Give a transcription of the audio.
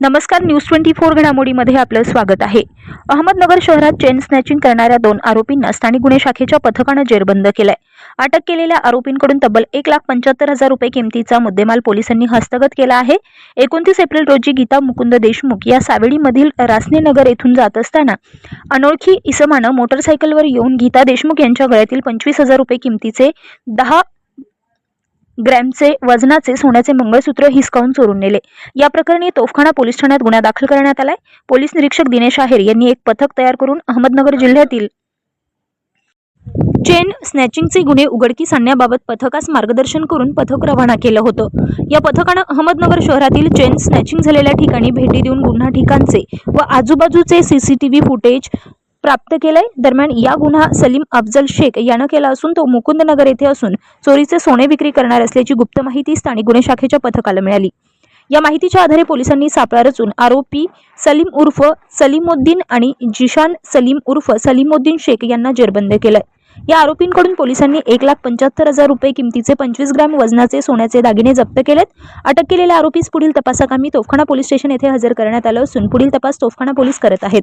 नमस्कार news twenty four घडामोडीमध्ये आपलं स्वागत आहे. अहमदनगर शहरात चेन स्नॅचिंग करणाऱ्या दोन आरोपींना स्थानिक गुन्हे शाखेच्या पथकानं जेरबंद केलाय. अटक केलेल्या आरोपींकडून तब्बल एक लाख पंच्याहत्तर हजार रुपये किमतीचा मुद्देमाल पोलिसांनी हस्तगत केला आहे. एकोणतीस एप्रिल रोजी गीता मुकुंद देशमुख या सावेडीमधील रासनेनगर येथून जात असताना अनोळखी इसमानं मोटरसायकलवर येऊन गीता देशमुख यांच्या गळ्यातील पंचवीस हजार रुपये किमतीचे दहा ग्रॅमचे वजनाचे सोन्याचे मंगळसूत्र हिसकावून चोरून नेले. या प्रकरणी तोफखाना पोलीस ठाण्यात गुन्हा दाखल करण्यात आलाय. पोलीस निरीक्षक दिनेश आहेर यांनी एक पथक तयार करून अहमदनगर जिल्ह्यातील चेन स्नॅचिंगचे गुन्हे उघडकीस आणण्याबाबत पथकास मार्गदर्शन करून पथक रवाना केलं होतं. या पथकानं अहमदनगर शहरातील चेन स्नॅचिंग झालेल्या ठिकाणी भेटी देऊन गुन्हा ठिकाणचे व आजूबाजूचे सीसीटीव्ही फुटेज प्राप्त केलंय. दरम्यान या गुन्हा सलीम अफजल शेख यानं केला असून तो मुकुंदनगर येथे असून चोरीचे सोने विक्री करणार असल्याची गुप्त माहिती स्थानिक गुन्हे शाखेच्या पथकाला मिळाली. या माहितीच्या आधारे पोलिसांनी सापळा रचून आरोपी सलीम उर्फ सलीमुद्दीन आणि जिशान सलीम उर्फ सलीमुद्दीन शेख यांना जेरबंद केलंय. या आरोपींकडून पोलिसांनी एक लाख पंच्याहत्तर हजार रुपये किमतीचे पंचवीस ग्रॅम वजनाचे सोन्याचे दागिने जप्त केलेत. अटक केलेल्या आरोपीस पुढील तपासाकामी तोफखाना पोलीस स्टेशन येथे हजर करण्यात आलं असून पुढील तपास तोफखाना पोलीस करत आहेत.